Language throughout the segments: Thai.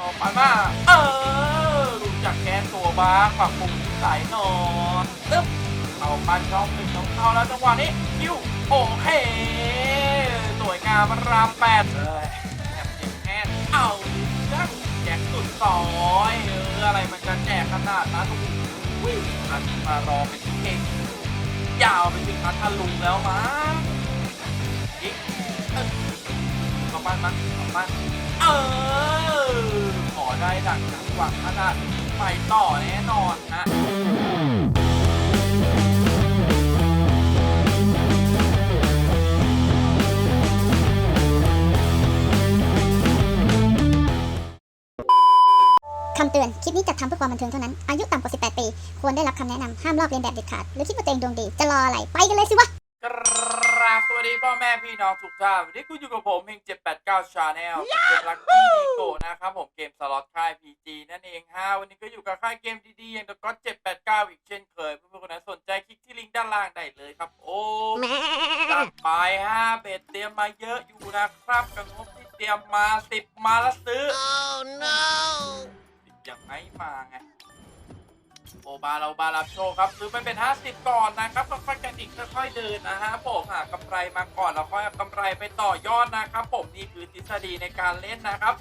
ออกไปมาเออรู้จักแกนตัวบ้างปรับปรุงนิสัยนอยตึ๊บเอาปันช่องหนึ่งของเขาแล้วจังหวะนี้คิวโอเคสวยงามรามแปดเลยแอบจิงแอนเอาเรื่องแจกสุดซอยเอออะไรมันจะแจกขนาดนั้นวิ่งอันมารอเป็นเก่งยาวไปถึงพัทลุงแล้วมั้งอีกเออเข้าบ้านมั้งเข้าบ้านเออ ด้ดังหวังขนาดไปต่อแน่นอนฮะคำเตือน คลิปนี้จัดทำเพื่อความบันเทิงเท่านั้น อายุต่ำกว่า 18 ปี ควรได้รับคำแนะนำ ห้ามลอกเลียนแบบเด็ดขาด หรือคิดว่าตัวเองดวงดี จะรออะไร ไปกันเลยสิวะ วัสดีพ่อแม่พี่น้องทุกท่านวันนี้คุณอยู่กับผมเฮง789 Channel เกมลักกี้นิโกนะครับผมเกมสล็อตค่าย PG นั่นเองฮะวันนี้ก็อยู่กับค่ายเกมดีๆอย่าง The God 789อีกเช่นเคยเพื่อนๆคนไหนสนใจคลิกที่ลิงก์ด้านล่างได้เลยครับ โอ้จัดไปฮะเบ็ดเตรียมมาเยอะอยู่นะครับกับงบที่เตรียมมา10มาแล้วซื้อ Oh no! ยังไม่มาไงโอ บาเราบารับโชว์ครับซื้อไปเป็น 50 ก่อนนะครับค่อยๆกันอีกค่อยๆเดินนะฮะผมหากำไรมาก่อนแล้วค่อยเอากำไรไปต่อยอดนะครับผมนี่คือทฤษฎีในการเล่นนะครับ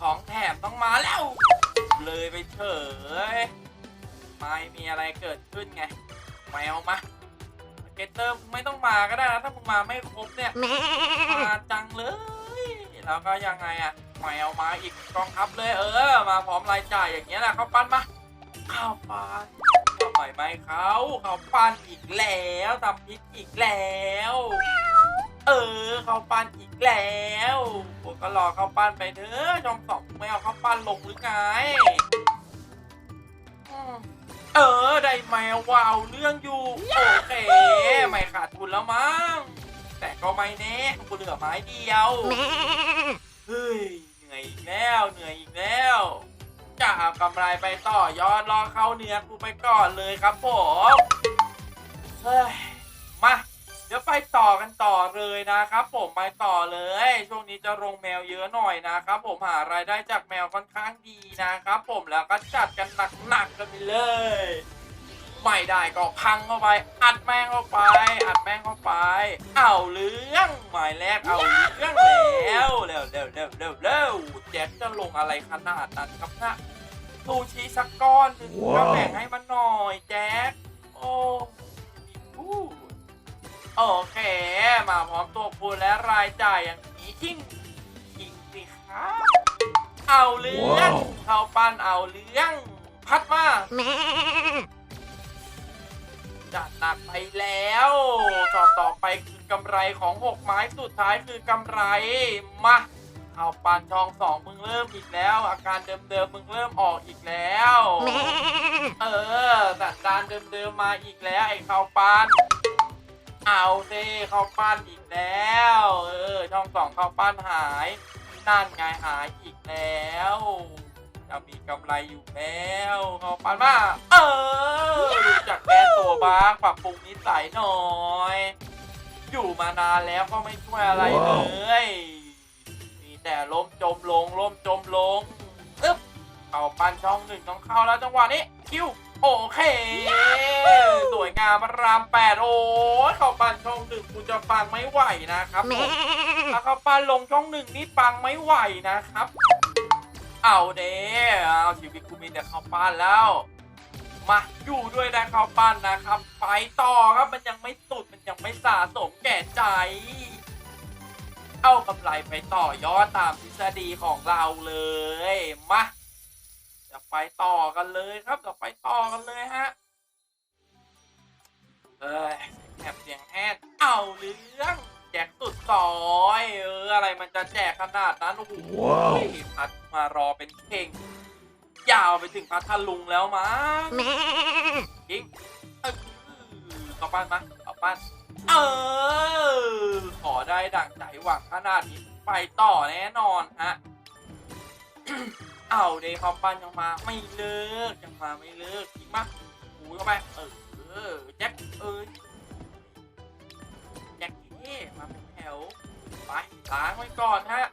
ของแถมต้องมาแล้ว เลยไปเฉยไม่มีอะไรเกิดขึ้นไงแมวมาเกตเตอร์มึงไม่ต้องมาก็ได้นะถ้ามึงมาไม่ครบเนี่ยมาจังเลยแล้วก็ยังไงอะแมวมาอีกกองทัพเลยเออ มาพร้อมรายจ่ายอย่างเงี้ยแหละเขาปั้นมา ข้าวปั้นทำไมไม่เขาเขาปั้นอีกแล้วทำพริกอีกแล้ว เออเขาปั้นอีกแล้วพวกก็รอเขาปั้นไปเถอะช่องสองไม่เอาเขาปั้นลงหรือไงเออได้แมววาวเรื่องอยู่โอเคไม่ขาดทุนแล้วมั้งแต่ก็ไม่แน่กูเหลือไม้เดียวเฮ้ยเหนื่อยอีกแล้วเหนื่อยอีกแล้ว จะเอากำไรไปต่อยอดรอเข้าเนื้อกูไปก่อนเลยครับผมเฮ้ยมาเดี๋ยวไปต่อกันต่อเลยนะครับ ผมไปต่อเลย ช่วงนี้จะลงแมวเยอะหน่อยนะครับผมหารายได้จากแมวค่อนข้างดีนะครับผมแล้วก็จัดกันหนักๆกันไปเลย ไม่ได้ก็พังเข้าไป อัดแม่งเข้าไป อัดแม่งเข้าไป เอาเรื่องหมายแรกเอาเรื่องแล้วเร็วเร็วเร็วเร็วเร็วแจ็คจะลงอะไรขนาดนั้นครับนะซูชิสักก้อนหนึ่งก็แบ่งให้มันหน่อยแจ็คโอ้อู้โอเค มาพร้อมตัวคูณและรายจ่ายอย่างนี้จริงจริงสิครับเอาเรื่องว้าวเข้าปั้นเอาเรื่องพัดมา จัดหนักไปแล้วต่อต่อไปคือกำไรของหกไม้สุดท้ายคือกำไรมาเอาปานทองสองมึงเริ่มอีกแล้ว อาการเดิมๆมึงเริ่มออกอีกแล้ว เออสันดานเดิมๆมาอีกแล้วไอ้ข้าวปั้นเอาสิข้าวปั้นอีกแล้ว เออช่องสองข้าวปั้นหายนั่นไงหายอีกแล้ว จะมีกำไรอยู่แล้วข้าปันมา เออรู้จักแก้ตัวบ้างปรับปรุงนิสัยหน่อย อยู่มานานแล้วก็ไม่ช่วยอะไรเลย มีแต่ล้มจมลงล้มจมลงอึ๊บเข้าปันช่องหนึ่งต้องเข้าแล้วจังหวะนี้คิวโอเค สวยงามรามแปดโอ้เข้าปันช่องหนึ่งคุณจะฟังไม่ไหวนะครับถ้าเข้าปันลงช่องหนึ่งนี่ฟังไม่ไหวนะครับ เอาเด้เอาชีวิตกูมีแต่เข้าปันแล้ว มาอยู่ด้วยนะเข้าปันนะครับ ไปต่อครับมันยังไม่สุดมันยังไม่สะสมแก่ใจ เอากำไรไปต่อยอดตามทฤษฎีของเราเลยมาจะไปต่อกันเลยครับจะไปต่อกันเลยฮะเอ้ยแอบเสียงแฮดเอาเรื่องแจกสุด ซอยเอออะไรมันจะแจกขนาดนั้นโอ้โหว้าวพัดมารอเป็นเข่งยาวไปถึงพัทลุงแล้วมั้งยิงเออเข้าปั้นมาเข้าปั้นเออขอได้ดั่งใจหวังขนาดนี้ไปต่อแน่นอนฮะเอาเดย์คอมปันยังมาไม่เลิกยังมาไม่เลิกยิงมาหูเข้าไปเออเออแจ็คเออแจ็คเท่มาเป็นแถ วไปล้างไว้ก่อนฮะ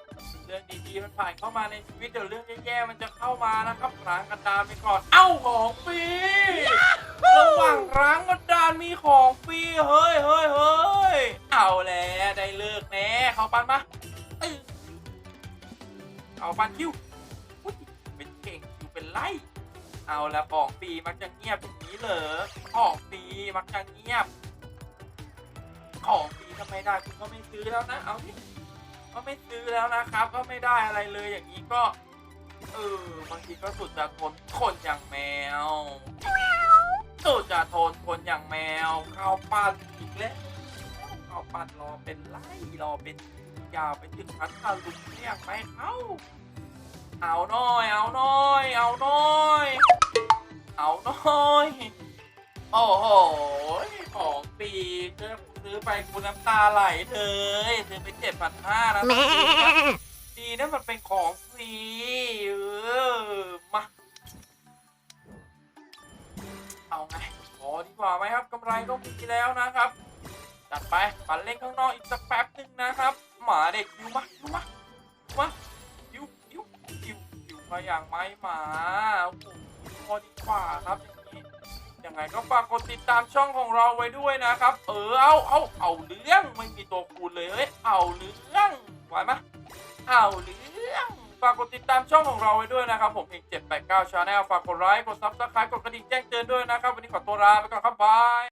เรื่องดีๆมันผ่านเข้ามาในชีวิตเดี๋ยวเรื่องแย่ๆมันจะเข้ามานะครับร้างกันดานไปก่อน เอ้าของฟรีระหว่างร้างกันดานมีของฟรีเฮ้ยเฮ้ยเฮ้ยเอาแล้วได้เลิกแน่เขาปันมาเออเอาปันคิวอุ๊ยเป็นเก่งคิวเป็นไล่เอาแล้วของฟรีมักจะเงียบอย่างนี้เหรอของฟรีมักจะเงียบ ของฟรีทำไมได้คุณก็ไม่ซื้อแล้วนะ เอาที่ก็ไม่ซื้อแล้วนะครับ ก็ไม่ได้อะไรเลยอย่างนี้ก็ เออบางทีก็สุดจะทนคนอย่างแมว สุดจะทนคนอย่างแมวข้าวปั้นอีกแล้วข้าวปั้นรอเป็นไล่รอเป็นยาวไปถึงพัทลุงเรียกไหมเขาเอาหน่อย เอาหน่อย เอาหน่อย เอาหน่อย โอ้โหของปีซื้อ ซื้อไปกูน้ำตาไหลเลยซื้อไปเจ็ดพันห้านะดีนะมันเป็นของฟรีเออมา เอาไงขอดีกว่าไหมครับกำไรก็มีแล้วนะครับจัดไปปั่นเล่นข้างนอกอีกสักแป๊บหนึ่งนะครับหมาเด็กยิวมายิวมายิวมายิวยิวยิวยิวมาอย่างไม้หมาโอ้โหพอดีกว่าครับอ ยังไงก็ฝากกดติดตามช่องของเราไว้ด้วยนะครับ เออเอาเอาเอาเรื่องไม่มีตัวคูณเลยเฮ้ยเอาเรื่องไหวไหมเอาเรื่องฝากกดติดตามช่องของเราไว้ด้วยนะครับ ผมเพลง789 Channel ฝากกดไลค์กดซับสไครต์กดกระดิ่งแจ้งเตือนด้วยนะครับ วันนี้ขอตัวลาไปก่อนครับบาย